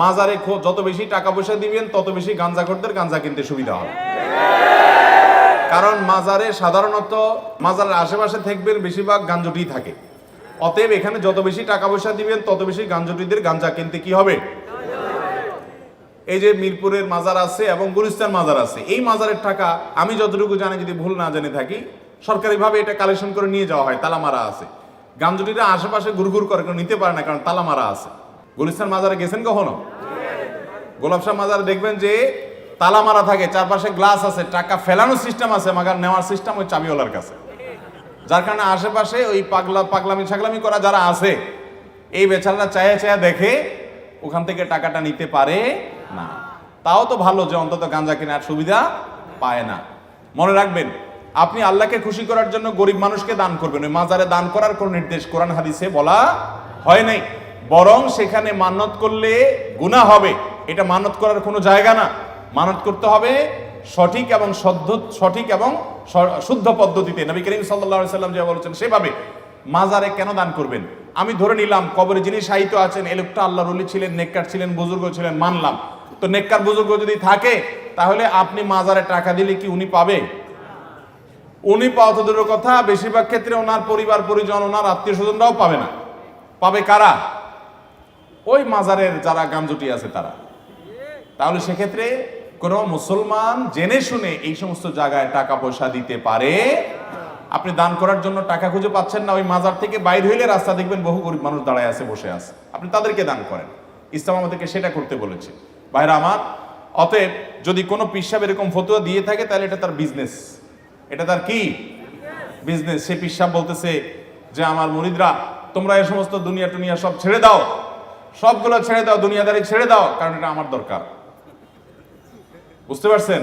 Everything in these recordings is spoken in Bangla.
মাজারে যত বেশি টাকা পয়সা দিবেন, তত বেশি গাঞ্জাখোরদের গাঞ্জা কিনতে সুবিধা হবে। কারণ মাজারে সাধারণত মাজারের আশেপাশে থাকবেন, বেশিরভাগ গাঞ্জটি থাকে। অতএব এখানে যত বেশি টাকা পয়সা দিবেন, তত বেশি গাঞ্জটিদের গাঞ্জা কিনতে কি হবে? এই যে মিরপুরের মাজার আছে এবং গুলিস্তান মাজার আছে, এই মাজারের টাকা আমি যতটুকু জানি, যদি ভুল না জেনে থাকি, সরকারিভাবে এটা কালেকশন করে নিয়ে যাওয়া হয় তালা মারা আছে। গাঞ্জটিরা আশেপাশে গুড়গুড় করে নিতে পারে না, কারণ তালা মারা আছে। গুলিস্তান মাজারে গেছেন কখনো? গোলাপ শাহ মাজারে দেখবেন যে তালা মারা থাকে, চারপাশে গ্লাস আছে, টাকা ফেলানোর সিস্টেম আছে, মাগার নেওয়ার সিস্টেম ওই চাবিওয়ালার কাছে। যার কারণে আশেপাশে ওই পাগলা, পাগলামি ছাগলামি করা যারা আছে, এই বেচারারা চায়া চায়া দেখে ওখান থেকে টাকাটা নিতে পারে না। তাও তো ভালো যে অন্তত গাঁজা কেনার সুবিধা পায় না। মনে রাখবেন, আপনি আল্লাহকে খুশি করার জন্য গরিব মানুষকে দান করবেন, ওই মাজারে দান করার কোন নির্দেশ কোরআন হাদিসে বলা হয় নাই। বরং সেখানে মানত করলে গুণা হবে। এটা মানত করার কোনো জায়গা না। মানত করতে হবে সঠিক এবং সদ্ধ সঠিক এবং শুদ্ধ পদ্ধতিতে। নবী করিম সাল্লাল্লাহু সাল্লাম যে বলেছেন, সেভাবে মাজারে কেন দান করবেন? আমি ধরে নিলাম, কবরে যিনি সাহিত্য আছেন এ লোকটা আল্লাহ রলি ছিলেন, নেককার ছিলেন, বুজুর্গ ছিলেন, মানলাম। তো নেককার বুজুর্গ যদি থাকে, তাহলে আপনি মাজারে টাকা দিলে কি উনি পাবে? উনি পাওয়া তো কথা, বেশিরভাগ ক্ষেত্রে ওনার পরিবার, পরিজন, ওনার আত্মীয় স্বজনরাও পাবে না। পাবে কারা? ওই মাজারের যারা গামজুটি আছে তারা। তাহলে সেক্ষেত্রে কোনো মুসলমান জেনে শুনে এই সমস্ত জায়গায় টাকা পয়সা দিতে পারে। আপনি দান করার জন্য টাকা খুঁজে পাচ্ছেন না, ওই মাজার থেকে বাইর হইলে রাস্তা দেখবেন বহু গরিব মানুষ দাঁড়ায় আছে, বসে আছে। আপনি তাদেরকে দান করেন। ইসলাম আমাদেরকে সেটা করতে বলেছে। ভাইরা আমার, অতএব যদি কোনো পিসাব এরকম ফতুয়া দিয়ে থাকে, তাহলে এটা তার বিজনেস এটা তার কি? বিজনেস সে পিসাব বলতেছে যে, আমার মরিদরা, তোমরা এই সমস্ত দুনিয়া টুনিয়া সব ছেড়ে দাও। সবগুলো ছেড়ে দাও, দুনিয়াদারি ছেড়ে দাও, কারণ এটা আমার দরকার। বুঝতে পারছেন?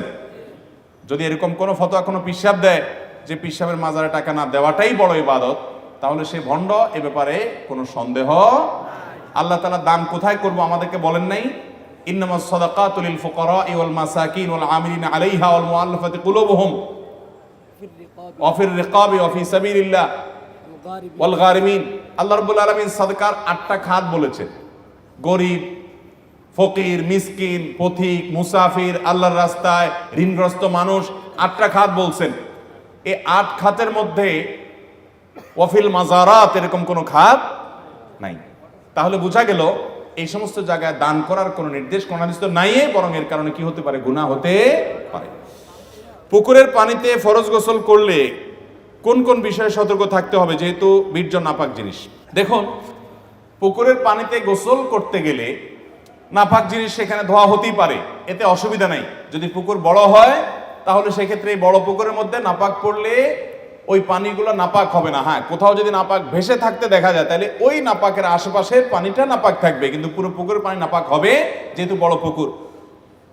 যদি এরকম কোনো ফতোয়া কোনো পিসাব দেয়, যে পিসাবের মাজারে টাকা না দেওয়াটাই বড় ইবাদত, তাহলে সে ভণ্ড, এ ব্যাপারে কোনো সন্দেহ আল্লাহ তালা দান কোথায় করব আমাদেরকে বলেন নাই? ইন্নামা সাদাকাতুল লিল ফুকারা ওয়াল মাসাকিন ওয়াল আমিলিন আলাইহা ওয়াল মুআল্লাফাতি কুলুবুহুম। ওয়াফির রিকাবি ওয়াফি সাবিলিল্লাহ। ওয়াল গারিমিন। আল্লাহ রাব্বুল আলামিন সাদকার আটটা খাত বলেছেন। গরিব, ফকির, মিসকিন, পথিক, মুসাফির, আল্লাহর রাস্তায় ঋণগ্রস্ত মানুষ আটটা খাত বলছেন। এই আট খাতের মধ্যে ওয়াফিল মাজারাত এরকম কোনো খাত নাই। তাহলে বোঝা গেল, এই সমস্ত জায়গায় দান করার কোনো নির্দেশ, কোন তো নাই বরং এর কারণে কি হতে পারে? গুনাহ হতে পারে। পুকুরের পানিতে ফরজ গোসল করলে কোন কোন বিষয়ে সতর্ক থাকতে হবে? যেহেতু বীর্য নাপাক জিনিস। দেখুন পুকুরের পানিতে গোসল করতে গেলে নাপাক জিনিস সেখানে ধোয়া হতেই পারে। এতে অসুবিধা নাই। যদি পুকুর বড় হয়, তাহলে সেক্ষেত্রে এই বড় পুকুরের মধ্যে নাপাক পড়লে ওই পানিগুলো নাপাক হবে না। হ্যাঁ কোথাও যদি নাপাক ভেসে থাকতে দেখা যায়, তাহলে ওই নাপাকের আশেপাশের পানিটা নাপাক থাকবে। কিন্তু পুরো পুকুরের পানি নাপাক হবে যেহেতু বড় পুকুর।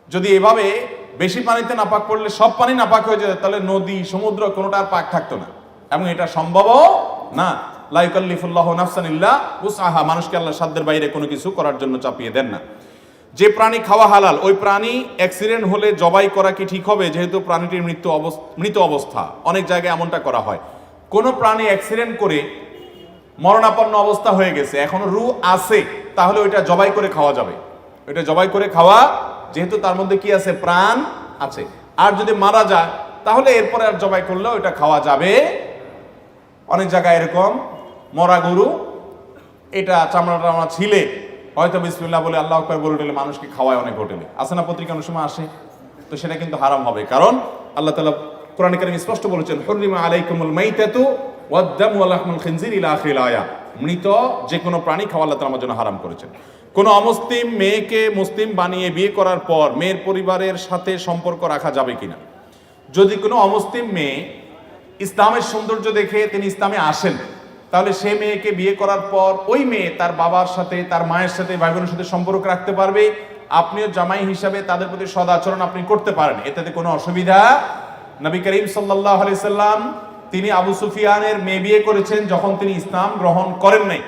যদি এভাবে বেশি পানিতে নাপাক পড়লে সব পানি নাপাক হয়ে যেত, তাহলে নদী, সমুদ্র কোনোটা আর পাক থাকতো না। এবং এটা সম্ভবও না। লাইকাল্লিফুল্লাহ নাফসানিল্লাহ উসাহা মানুষকে আল্লাহ সাধ্যের বাইরে কোনো কিছু করার জন্য চাপিয়ে দেন না। যে প্রাণী খাওয়া হালাল, ওই প্রাণী অ্যাক্সিডেন্ট হলে জবাই করা কি ঠিক হবে? যেহেতু প্রাণীটির মৃত্যু অবস্থা মৃত অবস্থা, অনেক জায়গায় এমনটা করা হয়। কোনো প্রাণী অ্যাক্সিডেন্ট করে মরণাপন্ন অবস্থা হয়ে গেছে, এখনও রু আছে, তাহলে ওইটা জবাই করে খাওয়া যাবে। ওইটা জবাই করে খাওয়া, যেহেতু তার মধ্যে কি আছে? প্রাণ আছে। আর যদি মারা যায়, তাহলে এরপরে আর জবাই করলে ওইটা খাওয়া যাবে অনেক জায়গায় এরকম, মরা গরু, এটা চামড়া টামড়া ছিলে। হয়তো বিসমিল্লাহ বলে আল্লাহ আকবার বলে দিলে মানুষকে খাওয়ায় অনেক হোটেলে। আসে না পত্রিকা অনেক সময় আসে? তো সেটা কিন্তু হারাম হবে। কারণ আল্লাহ তালা কোরআন কারিম স্পষ্ট বলেছেন হরিমা আলাইকুমুল মাইতাতু ওয়াদ্দাম ওয়া লাহমুল খিনজির ইলা আখিরিল আয়া। মৃত যে কোনো প্রাণী খাওয়া আল্লাহ তাআলা আমার জন্য হারাম করেছেন। কোনো অমুসলিম মেয়েকে মুসলিম বানিয়ে বিয়ে করার পর মেয়ের পরিবারের সাথে সম্পর্ক রাখা যাবে কিনা? যদি কোনো অমুসলিম মেয়ে ইসলামের সৌন্দর্য দেখে তিনি ইসলামে আসেন। তাহলে সে মেয়েকে বিয়ে করার পর ওই মেয়ে তার বাবার সাথে, তার মায়ের সাথে ভাই বোনের সাথে সম্পর্ক রাখতে পারবে। আপনিও জামাই হিসাবে তাদের প্রতি সদাচরণ আপনি করতে পারেন। এতে কোনো অসুবিধা নবী করিম সাল্লাহ সাল্লাম তিনি আবু সুফিয়ানের মেয়ে বিয়ে করেছেন যখন তিনি ইসলাম গ্রহণ করেন নাই।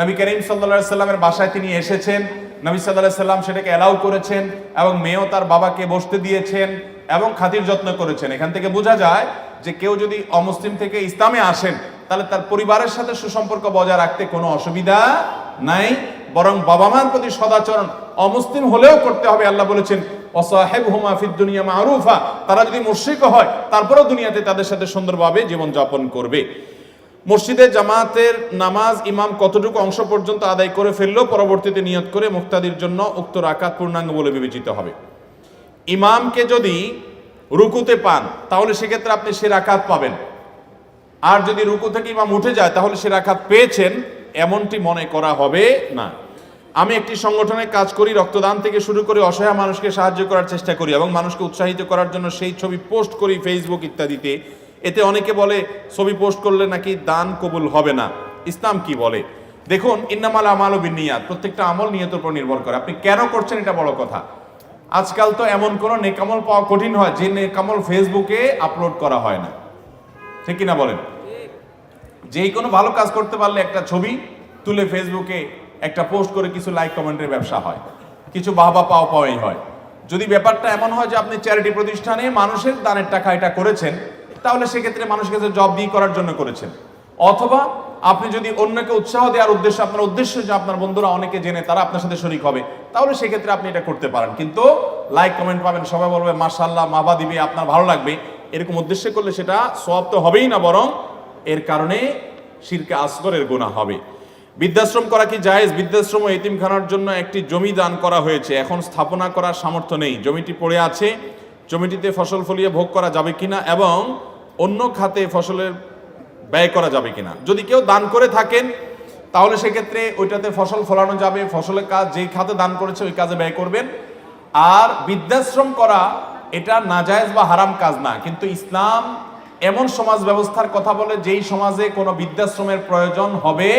নবী করিম সাল্লা সাল্লামের বাসায় তিনি এসেছেন। নবী সাল্লাহ সাল্লাম সেটাকে অ্যালাউ করেছেন এবং মেয়েও তার বাবাকে বসতে দিয়েছেন এবং খাতির যত্ন করেছেন। এখান থেকে বোঝা যায় যে কেউ যদি অমুসলিম থেকে ইসলামে আসেন, তাহলে তার পরিবারের সাথে সুসম্পর্ক বজায় রাখতে কোনো অসুবিধা নাই। বরং বাবা মার প্রতি সদাচরণ অমুসলিম হলেও করতে হবে, আল্লাহ বলেছেন অসাহেব হুমা দুনিয়া মারুফা। তারা যদি মুশ্রিক হয়, তারপরেও দুনিয়াতে তাদের সাথে সুন্দরভাবে জীবন যাপন করবে। মসজিদে জামাতের নামাজ ইমাম কতটুকু অংশ পর্যন্ত আদায় করে ফেললেও পরবর্তীতে নিয়ত করে মুক্তাদির জন্য উক্ত রাকাত পূর্ণাঙ্গ বলে বিবেচিত হবে। ইমামকে যদি রুকুতে পান, তাহলে সেক্ষেত্রে আপনি সে রাকাত পাবেন। আর যদি রুকু থেকে ইমাম উঠে যায়, তাহলে সে রাখাত পেয়েছেন, এমনটি মনে করা হবে না। আমি একটি সংগঠনে কাজ করি, রক্তদান থেকে শুরু করে অসহায় মানুষকে সাহায্য করার চেষ্টা করি এবং মানুষকে উৎসাহিত করার জন্য সেই ছবি পোস্ট করি ফেসবুক ইত্যাদিতে। এতে অনেকে বলে, ছবি পোস্ট করলে নাকি দান কবুল হবে না? ইসলাম কি বলে? দেখুন, ইন্নামাল আমাল ও বিনিয়াত, প্রত্যেকটা আমল নিয়তের উপর নির্ভর করে। আপনি কেন করছেন এটা বড় কথা? আজকাল তো এমন কোনো নেকামল পাওয়া কঠিন হয়, যে নেকামল ফেসবুকে আপলোড করা হয় না। ঠিক কিনা বলেন? যেই কোনো ভালো কাজ করতে পারলে একটা ছবি তুলে ফেসবুকে একটা পোস্ট করে কিছু লাইক, কমেন্টের ব্যবসা হয়। কিছু বাহবা পাওয়া পাওয়াই হয়। যদি ব্যাপারটা এমন হয় যে আপনি চ্যারিটি প্রতিষ্ঠানে মানুষের দানের টাকা এটা করেছেন, তাহলে সেক্ষেত্রে মানুষের কাছে জব দিয়ে করার জন্য করেছেন। অথবা আপনি যদি অন্যকে উৎসাহ দেওয়ার উদ্দেশ্য আপনার উদ্দেশ্য যে আপনার বন্ধুরা অনেকে জেনে তারা আপনার সাথে শরিক হবে, তাহলে সেক্ষেত্রে আপনি এটা করতে পারেন। কিন্তু লাইক কমেন্ট পাবেন, সবাই বলবে মার্শাল্লাহ মাবা দিবে আপনার ভালো লাগবে। এরকম উদ্দেশ্যে করলে সেটা সব তো হবেই না, বরং এর কারণে শিরকে আসগরের গোনা হবে। বৃদ্ধাশ্রম করা কি জায়েজ? বৃদ্ধাশ্রম ও এতিমখানার জন্য একটি জমি দান করা হয়েছে। এখন স্থাপনা করার সামর্থ্য নেই। জমিটি পড়ে আছে। জমিটিতে ফসল ফলিয়ে ভোগ করা যাবে কিনা এবং অন্য খাতে ফসলের ব্যয় করা যাবে কিনা। যদি কেউ দান করে থাকেন, তাহলে সেক্ষেত্রে ওইটাতে ফসল ফলানো যাবে, ফসলের কাজ, যেই খাতে দান করেছে ওই কাজে ব্যয় করবেন। আর বৃদ্ধাশ্রম করা, এটা নাজায়েজ বা হারাম কাজ না। কিন্তু ইসলাম এমন সমাজ ব্যবস্থার কথা বলে, যেই সমাজে কোনো বৃদ্ধাশ্রমের প্রয়োজন হবে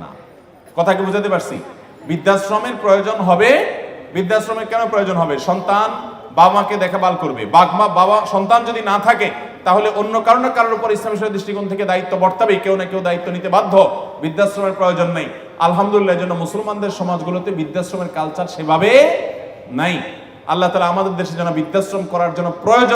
না। কথা কি বুঝাতে পারছি? বৃদ্ধাশ্রমের প্রয়োজন হবে, বৃদ্ধাশ্রমের কেন প্রয়োজন হবে? সন্তান বাবা মাকে দেখাভাল করবে। বাগমা বাবা, সন্তান যদি না থাকে তাহলে অন্য কারও না কারোর উপর ইসলামী দৃষ্টিকোণ থেকে দায়িত্ব বর্তাবে, কেউ না কেউ দায়িত্ব নিতে বাধ্য। বৃদ্ধাশ্রমের প্রয়োজন নেই। আলহামদুলিল্লাহ জন্য মুসলমানদের সমাজগুলোতে বৃদ্ধাশ্রমের কালচার সেভাবে নাই। আল্লাহ তালা আমাদের দেশে যেন বৃদ্ধাশ্রম করার জন্য প্রয়োজন